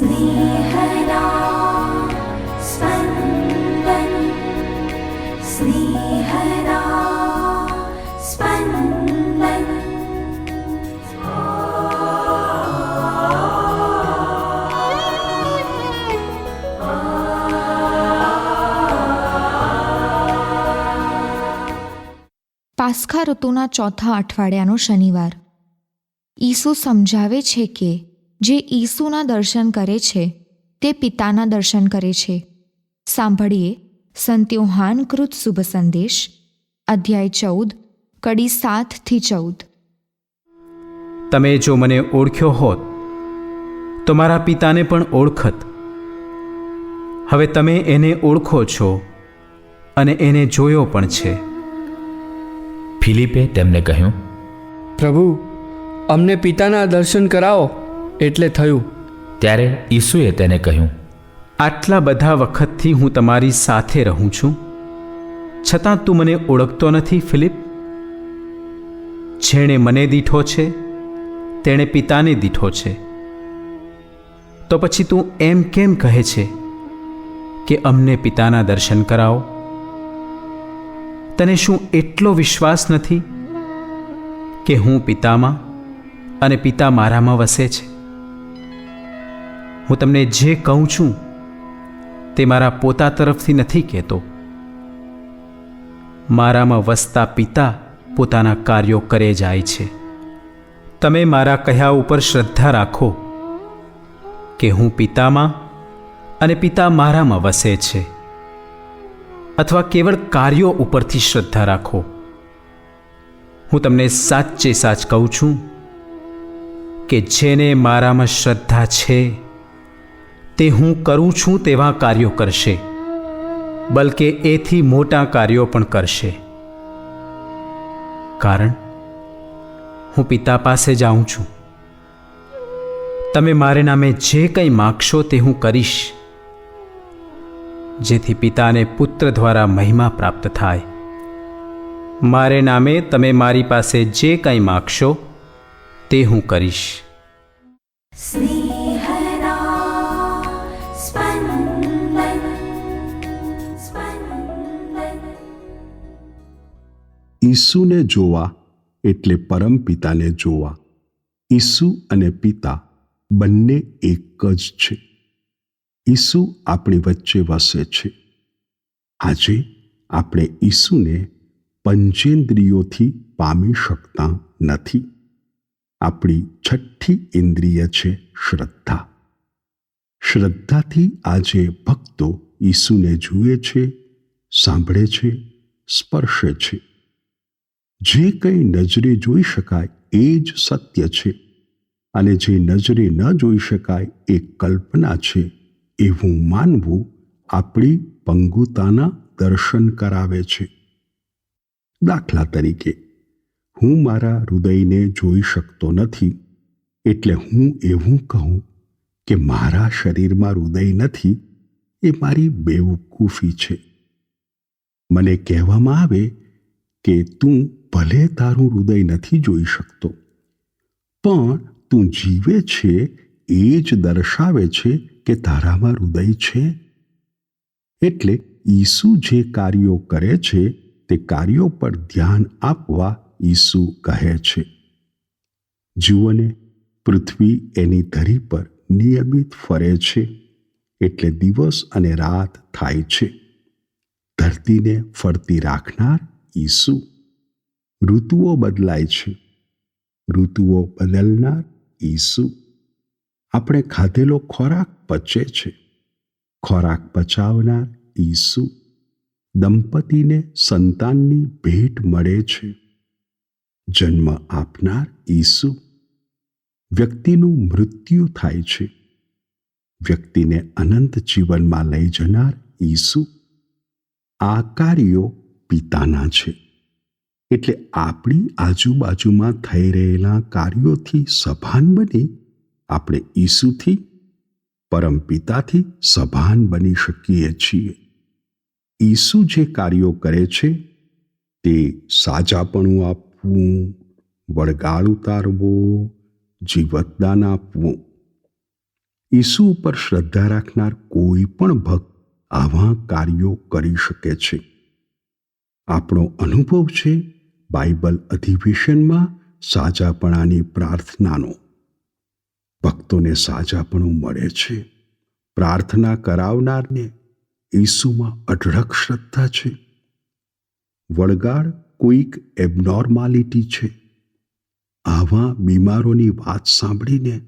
स्नेहदा स्पन्दन् स्नेहदा स्पन्दन् પાસ્ખા ઋતુના ચોથા અઠવાડિયાનો શનિવાર ઈસુ સમજાવે છે કે જે ઈસુના દર્શન કરે છે તે પિતાના દર્શન કરે છે. સાંભળીએ સંત યોહાનકૃત શુભ સંદેશ અધ્યાય ચૌદ કડી સાતથી ચૌદ. તમે જો મને ઓળખ્યો હોત તો મારા પિતાને પણ ઓળખત. હવે તમે એને ઓળખો છો અને એને જોયો પણ છે. ફિલિપે તેમને કહ્યું પ્રભુ અમને પિતાના દર્શન કરાવો. એટલે થયું. ત્યારે ઈસુએ તેને કહ્યું આટલા બધા વખતથી હું તમારી સાથે રહું છું. છતાં તું મને ઓળખતો નથી ફિલિપ. જેણે મને દીઠો છે તેણે પિતાને દીઠો છે. તો પછી તું એમ કેમ કહે છે કે અમને પિતાના દર્શન કરાવો? તને શું એટલો વિશ્વાસ નથી કે હું પિતામાં અને પિતા મારામાં વસે છે? હું તમને જે કહું છું, તે મારા પોતા તરફથી નથી કહેતો. મારામાં વસતા પિતા પોતાના કાર્યો કરે જાય છે. તમે મારા કહ્યા ઉપર શ્રદ્ધા રાખો કે હું પિતામાં અને પિતા મારામાં વસે છે. અથવા કેવળ કાર્યો ઉપરથી શ્રદ્ધા રાખો. હું તમને સાચે સાચ કહું છું કે જેને મારામાં શ્રદ્ધા છે તે હું કરું છું તેવા કાર્યો કરશે, બલકે એથી મોટા કાર્યો પણ કરશે. કારણ, હું પિતા પાસે જાઉં છું. તમે મારે નામે જે કંઈ માગશો તે હું કરીશ, જેથી પિતાને પુત્ર દ્વારા મહિમા પ્રાપ્ત થાય. મારે નામે તમે મારી પાસે જે કંઈ માગશો તે હું કરીશ. સ્નેહ ઈસુને જોવા એટલે પરમ પિતાને જોવા. ઈસુ અને પિતા બંને એક જ છે. ઈસુ આપણી વચ્ચે વસે છે. આજે આપણે ઈસુને પંચેન્દ્રિયોથી પામી શકતા નથી. આપણી છઠ્ઠી ઇન્દ્રિય છે શ્રદ્ધા. શ્રદ્ધાથી આજે ભક્તો ઈસુને જુએ છે, સાંભળે છે, સ્પર્શે છે. જે કંઈ નજરે જોઈ શકાય એ જ સત્ય છે. અને જે નજરે ન જોઈ શકાય એ કલ્પના છે એવું માનવું આપણી પંગુતાના દર્શન કરાવે છે. દાખલા તરીકે, હું મારા હૃદયને જોઈ શકતો નથી એટલે હું એવું કહું કે મારા શરીરમાં હૃદય નથી એ મારી બેવકૂફી છે. મને કહેવામાં આવે કે તું ભલે તારું હૃદય નથી જોઈ શકતો, પણ તું જીવે છે, એ જ દર્શાવે છે કે તારામાં હૃદય છે. એટલે ઈસુ જે કાર્યો કરે છે, તે કાર્યો પર ધ્યાન આપવા ઈસુ કહે છે. જુઓને પૃથ્વી એની ધરી પર નિયમિત ફરે છે, એટલે દિવસ અને રાત થાય છે. ધરતીને ફરતી રાખનાર ઈસુ. ઋતુઓ બદલાય છે. ઋતુઓ બદલનાર ઈસુ. આપણે ખાધેલો ખોરાક પચે છે. ખોરાક પચાવનાર ઈસુ. દંપતીને સંતાનની ભેટ મળે છે. જન્મ આપનાર ઈસુ. વ્યક્તિનું મૃત્યુ થાય છે. વ્યક્તિને અનંત જીવનમાં લઈ જનાર ઈસુ. આ કાર્યો પિતાના છે. એટલે આપણી આજુબાજુમાં થઈ રહેલા કાર્યોથી સભાન બની આપણે ઈસુથી પરમપિતાથી સભાન બની શકીએ છીએ. ઈસુ જે કાર્યો કરે છે, તે સાજાપણું આપવું, વળગાળ ઉતારવો, જીવતદાન આપવું. ઈસુ ઉપર શ્રદ્ધા રાખનાર કોઈ પણ ભક્ત આવા કાર્યો કરી શકે છે. આપણો અનુભવ છે બાઇબલ અધિવેશનમાં સાજાપણાની પ્રાર્થનાનો. ભક્તોને સાજાપણું મળે છે. પ્રાર્થના કરાવનારને ઈસુમાં અઢળક શ્રદ્ધા છે. વળગાડ કોઈક એબનોર્માલિટી છે. આવા બીમારોની વાત સાંભળીને,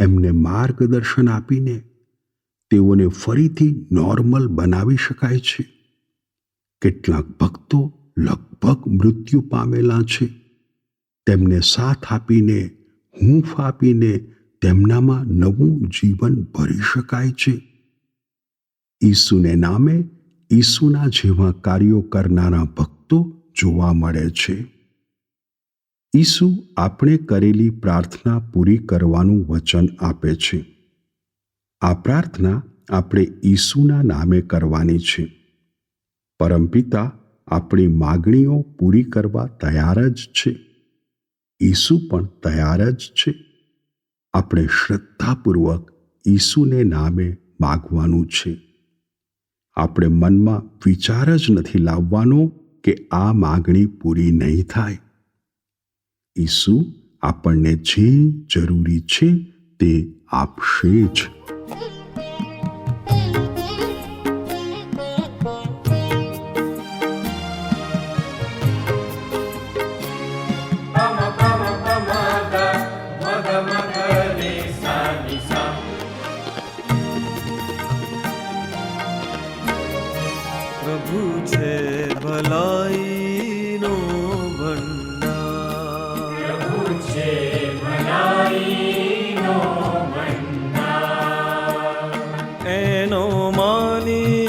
એમને માર્ગદર્શન આપીને તેઓને ફરીથી નોર્મલ બનાવી શકાય છે. કેટલાક ભક્તો લગભગ મૃત્યુ પામેલા છે. તેમને સાથ આપીને, હૂંફ આપીને તેમનામાં નવું જીવન ભરી શકાય છે. ઈસુને નામે ઈસુના જેવા કાર્યો કરનારા ભક્તો જોવા મળે છે. ઈસુ આપણે કરેલી પ્રાર્થના પૂરી કરવાનું વચન આપે છે. આ પ્રાર્થના આપણે ઈસુના નામે કરવાની છે. પરમપિતા આપણી માગણીઓ પૂરી કરવા તૈયાર જ છે. ઈસુ પણ તૈયાર જ છે. આપણે શ્રદ્ધાપૂર્વક ઈસુને નામે માગવાનું છે. આપણે મનમાં વિચાર જ નથી લાવવાનો કે આ માગણી પૂરી નહીં થાય. ઈસુ આપણને જે જરૂરી છે તે આપશે જ. એનો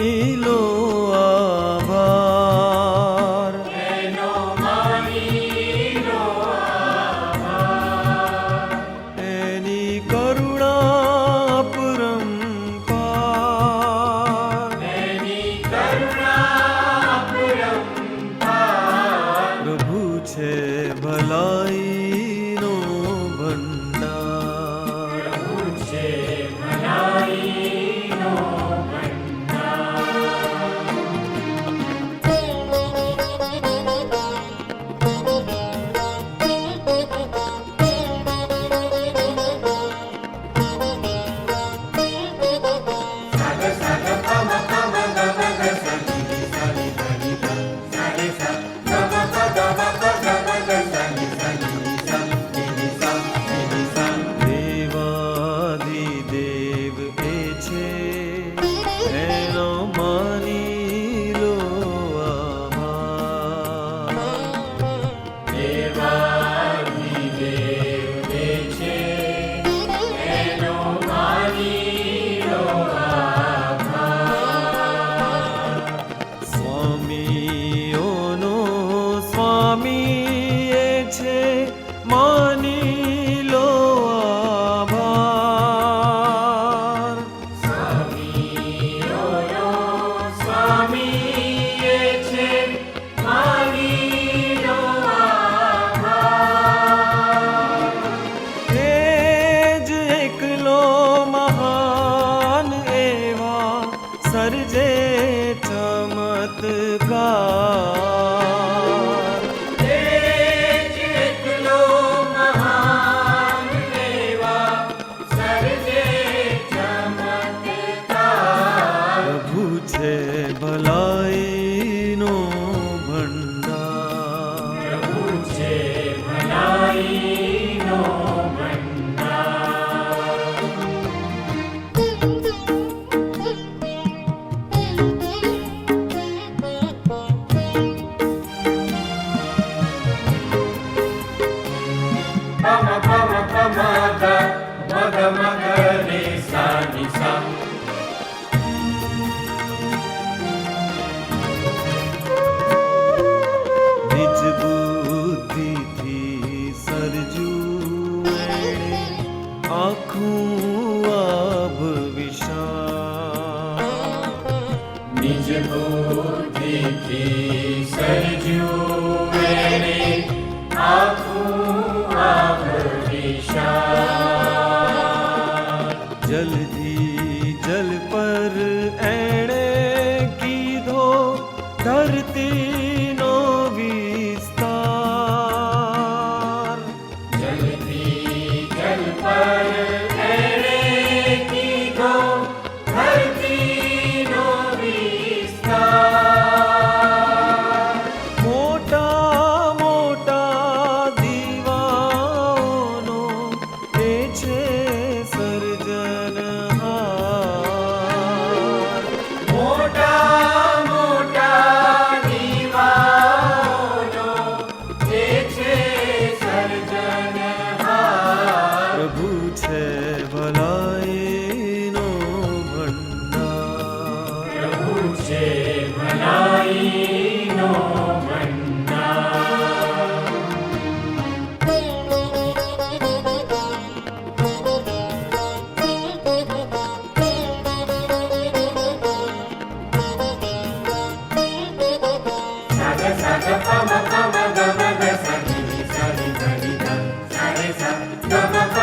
geldi.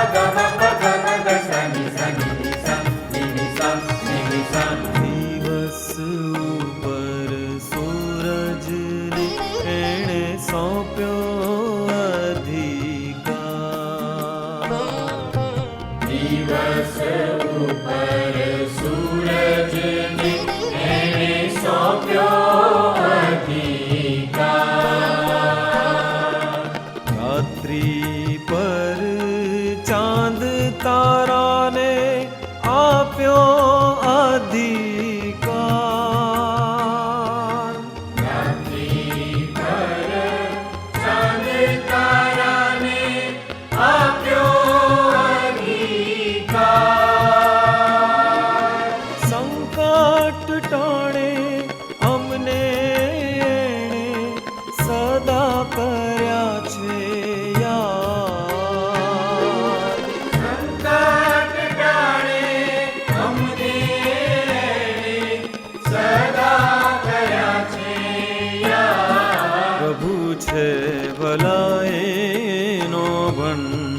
Jagana. மண்